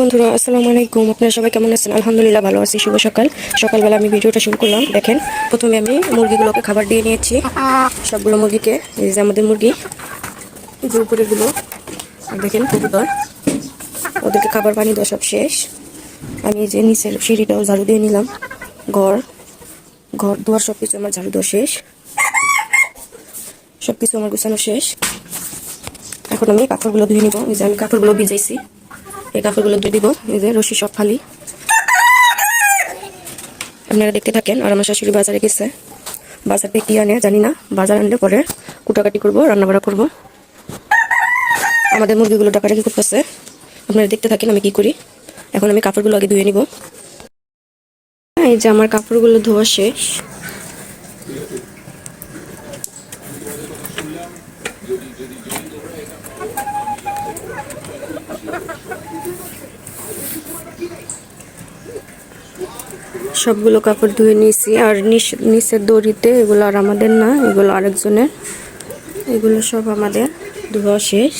বন্ধুরা, আসসালামু আলাইকুম। আপনারা সবাই কেমন আছেন? আলহামদুলিল্লাহ ভালো আছি। শুভ সকাল। সকালবেলা আমি ভিডিওটা শুরু করলাম। দেখেন, প্রথমে আমি মুরগিগুলোকে খাবার দিয়ে নিয়েছি। সবগুলো মুরগিকে, এই যে আমাদের মুরগি যে উপরেগুলো দেখেন কবুতর। ওদেরকে খাবার পানি দেওয়া সব শেষ। আমি যে নিচের সিঁড়িটাও ঝাড়ু দিয়ে নিলাম। ঘর ঘর দুয়ার সব কিছু আমার ঝাড়ু দেওয়া শেষ। সব কিছু আমার গুছানো শেষ। এখন আমি কাপড়গুলো ধুয়ে নিব। এই যে আমি কাপড়গুলো ভিজাইছি। এই কাপড়গুলো ধুয়ে দিব। এই যে রশি সব খালি আপনারা দেখতে থাকেন, আর আমার শাশুড়ি বাজারে গেছে। বাজার থেকে কি আনে জানি না। বাজার আনলে পরে কুটাকাটি করব, রান্নাবাড়া করব। আমাদের মুরগিগুলো টাকাটাকি করতেছে। আপনারা দেখতে থাকেন আমি কি করি। এখন আমি কাপড়গুলো আগে ধুয়ে নিব। এই যে আমার কাপড়গুলো ধোয়া শেষ। সবগুলো কাপড় ধুয়ে নিয়েছি। আর নিচ- নিচের দড়িতে এগুলো আর আমাদের না, এগুলো আরেকজনের। এগুলো সব আমাদের ধোয়া শেষ।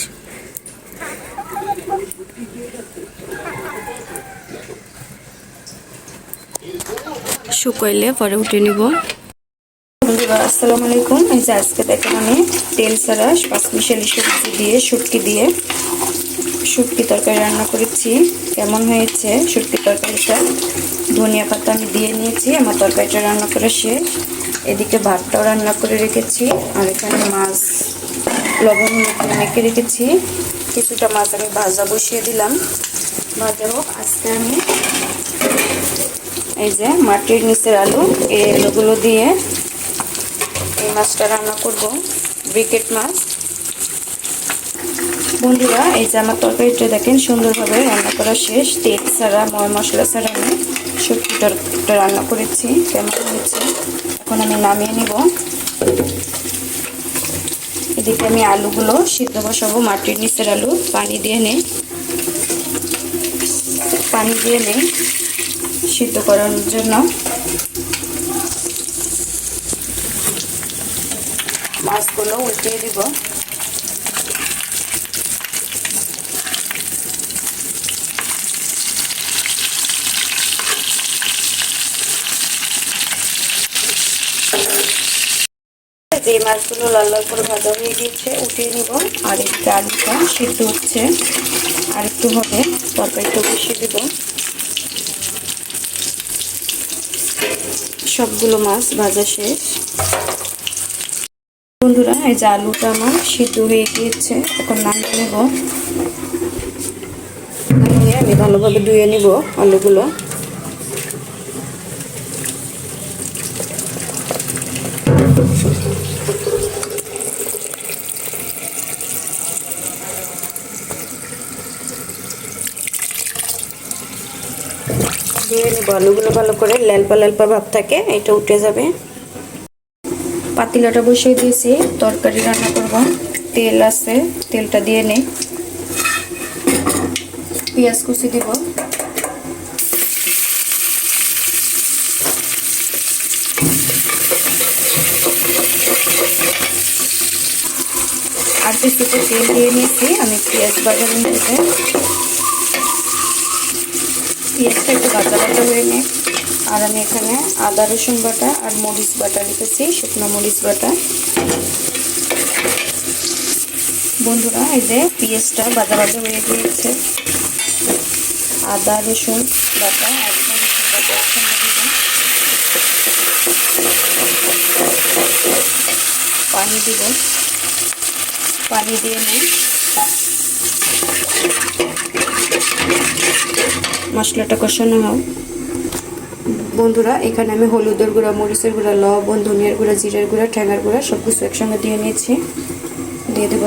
শুকাইলে পরে উঠে নিব। আসসালামু আলাইকুম। এই যে আজকে দেখেন আমি তেল ছাড়া পাঁচমিশালি সবজি দিয়ে, শুটকি দিয়ে শুটকি তরকারি রান্না করেছি। কেমন হয়েছে? শুটকি তরকারিটা? ধনিয়া পাতা আমি দিয়ে নিয়েছি, আমার তরকারিটা রান্না করা শেষ। এদিকে ভাতটাও রান্না করে রেখেছি, আর এখানে মাছ, লবণ মেখে রেখেছি। কিছুটা মাছ আমি ভাজা বসিয়ে দিলাম। ভাজা হোক, আজকে আমি এই যে মাটির নিচের আলু, এই আলুগুলো দিয়ে এই মাছটা রান্না করব। ব্রিকেট মাছ। বন্ধুরা, এই যে আমার তরকারিটা দেখেন, সুন্দরভাবে রান্না করা শেষ। তেল ছাড়া, ময় মশলা ছাড়া আমি সবজি তরকারিটা রান্না করেছি, কেমন হয়েছে, এখন আমি নামিয়ে নিব। এদিকে আমি আলুগুলো সিদ্ধ বসাবো, মাটির নিচের আলু, পানি দিয়ে নেই। পানি দিয়ে নেই, সিদ্ধ করার জন্য। মাছগুলো উল্টিয়ে দিব। যে মাছগুলো লাল লাল করে ভাজা হয়ে গিয়েছে, উঠিয়ে নিব। আর একটু আলুটা সিদ্ধ হচ্ছে। আর একটু হবে তরকারিটা বসিয়ে দেব। সবগুলো মাছ ভাজা শেষ। বন্ধুরা, এই যে আলুটা আমার সিদ্ধ হয়ে গিয়েছে, এখন নামিয়ে নেব। নামিয়ে আমি ভালোভাবে ধুয়ে নিব আলুগুলো। দিয়ে নেব আলুগুলো ভালো করে ল্যালপা ল্যালপা ভাব থাকে, এটা উঠে যাবে। পাতিলাটা বসিয়ে দিয়েছি, তরকারি রান্না করব। তেল আছে, তেলটা দিয়ে নেই পেঁয়াজ কুচি দিব। আর কিছুটা তেল দিয়ে নিয়েছি, আমি পেঁয়াজ বাজার নিয়েছি পেঁয়াজটা একটু বাটা বাটা হয়ে নিই। আর আমি এখানে আদা, রসুন বাটা আর মরিচ বাটা রেখেছি, শুকনো মরিচ বাটা। বন্ধুরা, এই যে পেঁয়াজটা বাজা বাজা হয়ে গিয়েছে। আদা, রসুন বাটা আর মরিচ বাটা পানি দিব। পানি দিয়ে নিই। মশলাটা কষানো হোক বন্ধুরা, এখানে আমি হলুদের গুঁড়া, মরিচের গুঁড়া, লবণ, ধনিয়ার গুঁড়া, জিরের গুঁড়া, ঠ্যাঙার গুঁড়া সব কিছু একসঙ্গে দিয়ে নিয়েছি। দিয়ে দেব।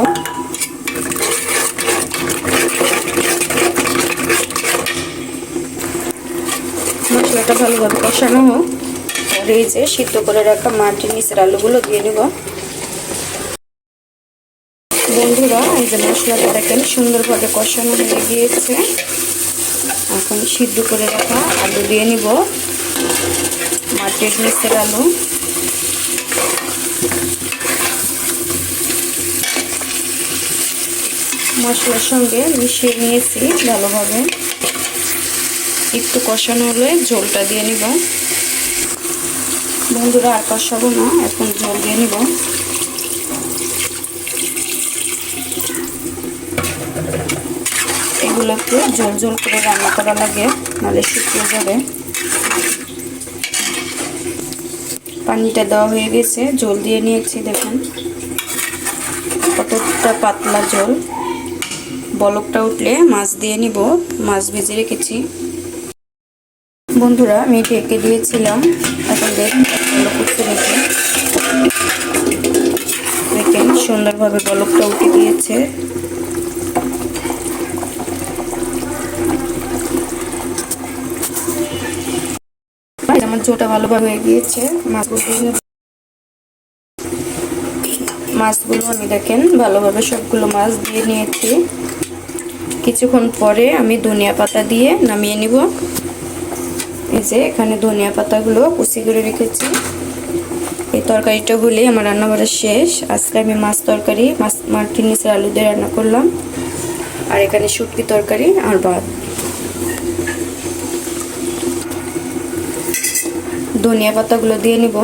মশলাটা ভালোভাবে কষানো হোক। আর এই যে সিদ্ধ করে রাখা মাটির নিচের আলুগুলো দিয়ে নেব বন্ধুরা, এই যে মশলাটা দেখেন, সুন্দরভাবে কষানো হয়ে গিয়েছে। এখন সিদ্ধ করে রাখা আলু দিয়ে নিব। মাটির নিচের আলু। মশলার সঙ্গে মিশিয়ে নিয়েছি ভালোভাবে। একটু কষানো হলে ঝোলটা দিয়ে নিব। বন্ধুরা, আর কষাবো না, এখন ঝোল দিয়ে নিব। এগুলো একটু ঝোল ঝোল করে রান্না করা লাগে, নাহলে শুকিয়ে যাবে। পানিটা দেওয়া হয়ে গেছে, জল দিয়ে নিয়েছি, দেখুন। কতটা পাতলা জল। বলকটা উঠলে মাছ দিয়ে নিব, মাছ ভেজে রেখেছি। বন্ধুরা, আমি ঢেকে দিয়েছিলাম, এখন দেখ বলক উঠতে দেখে দেখেন, সুন্দরভাবে বলকটা উঠে দিয়েছে ঝোটা ভালোভাবে হয়ে গিয়েছে মাছগুলো আমি দেখেন ভালোভাবে সবগুলো মাছ দিয়ে নিয়েছি। কিছুক্ষণ পরে আমি ধনিয়া পাতা দিয়ে নামিয়ে নিব। এই যে এখানে ধনিয়া পাতাগুলো কুচি করে রেখেছি। এই তরকারিটা হলে আমার রান্না করা শেষ। আজকে আমি মাছ তরকারি, মাছ মাটির নিচে আলু দিয়ে রান্না করলাম। আর এখানে শুটকি তরকারি আর ভাত। ধনিয়া পাতাগুলো দিয়ে নিব।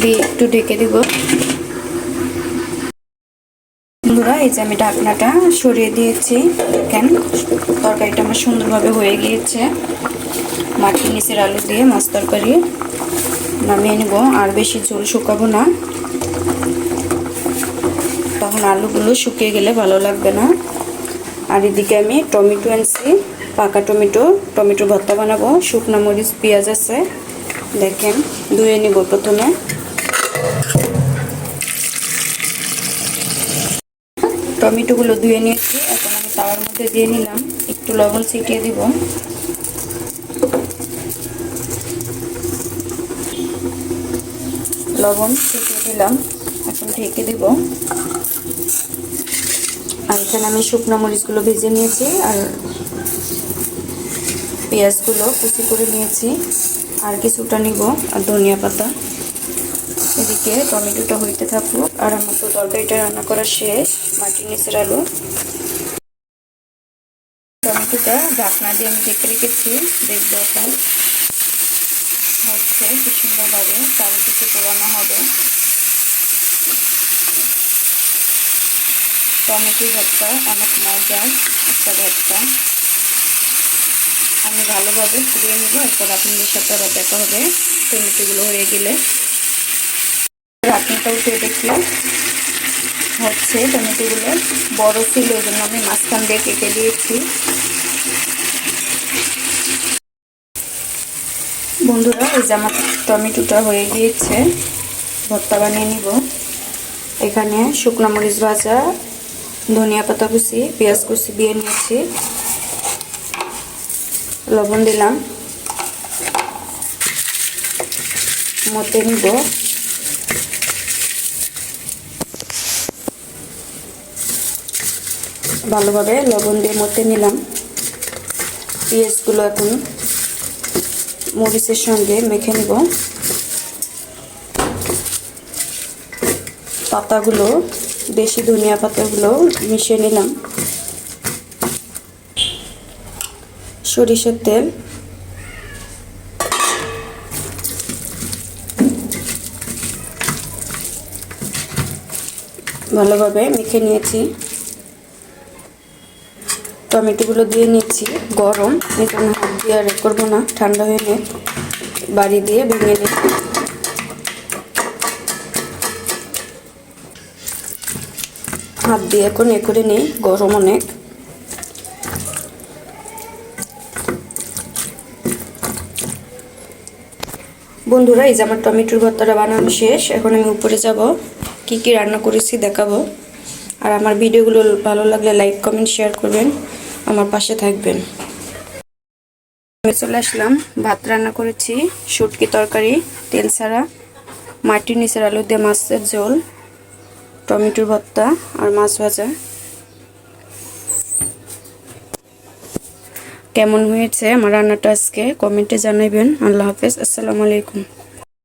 দিয়ে একটু ঢেকে দিব। বন্ধুরা, এই যে আমি ঢাকনাটা সরিয়ে দিয়েছি। দেখেন, তরকারিটা আমার সুন্দরভাবে হয়ে গিয়েছে। মাটির নিচের আলু দিয়ে মাছ তরকারি নামিয়ে নিব। আর বেশি ঝোল শুকাবো না। তখন আলুগুলো শুকিয়ে গেলে ভালো লাগবে না। আর এদিকে আমি টমেটো আনছি পাকা টমেটো টমেটো ভর্তা বানাবো। শুকনো মরিচ, পেঁয়াজ আছে। দেখেন, ধুয়ে নিব প্রথমে। টমেটোগুলো ধুয়ে নিয়েছি। এখন আমি তাওয়ার মধ্যে দিয়ে নিলাম। একটু লবণ ছিটিয়ে দিব। লবণ ছিটিয়ে দিলাম। এখন ঢেকে দিব। আর এখানে আমি শুকনো মরিচগুলো ভেজে নিয়েছি আর পেঁয়াজগুলো কুচি করে নিয়েছি। আর কিছুটা নিব আর ধনিয়া পাতা। এদিকে টমেটোটা হইতে থাকুক আর আমার তো তরকারিটা রান্না করা শেষ, মাটির নিচের আলু। টমেটোটা ঢাকনা দিয়ে আমি দেখে রেখেছি, দেখব এখন। হচ্ছে কি সুন্দরভাবে চারিদিকে পোড়ানো হবে। টমেটো ভর্তা অনেক মজার একটা ভর্তা আমি ভালোভাবে পুড়িয়ে নেব, এরপর আপনাদের সাথে আবার দেখা হবে টমেটোগুলো হয়ে গেলে। ঢাকনাটা উঠে দেখলে হচ্ছে টমেটোগুলো বড় ছিল ওই জন্য আমি মাঝখান দিয়ে কেটে দিয়েছি। বন্ধুরা, এই যে আমার টমেটোটা হয়ে গিয়েছে, ভর্তা বানিয়ে নিব। এখানে শুকনো মরিচ ভাজা ধনিয়া পাতা কুচি, পেঁয়াজ কুচি দিয়ে নিয়েছি। লবণ দিলাম। মতে নিব। ভালোভাবে লবণ দিয়ে মতে নিলাম। পেঁয়াজগুলো এখন মরিচের সঙ্গে মেখে নিব। পাতাগুলো দেশি ধনিয়া পাতাগুলো মিশিয়ে নিলাম। সরিষার তেল। ভালোভাবে মেখে নিয়েছি। টমেটোগুলো দিয়ে নিয়েছি গরম। এখানে হাত দিয়ে আর করব না, ঠান্ডা হয়ে বাড়ি দিয়ে ভেঙে নিই হাত দিয়ে এখন এ করে নিই, গরম অনেক। বন্ধুরা, এই যে আমার টমেটোর ভর্তাটা বানানো শেষ, এখন আমি উপরে যাব, কি কি রান্না করেছি দেখাবো। আর আমার ভিডিওগুলো ভালো লাগলে লাইক, কমেন্ট, শেয়ার করবেন, আমার পাশে থাকবেন। আমি চলে আসলাম, ভাত রান্না করেছি, শুটকি তরকারি, তেল ছাড়া, মাটির নিচের আলু দিয়ে মাছের ঝোল। টমেটোর ভর্তা আর মাছ ভাজা। কেমন হয়েছে আমার রান্নাটা আজকে? কমেন্টে জানাবেন আল্লাহ হাফেজ। আসসালামু আলাইকুম।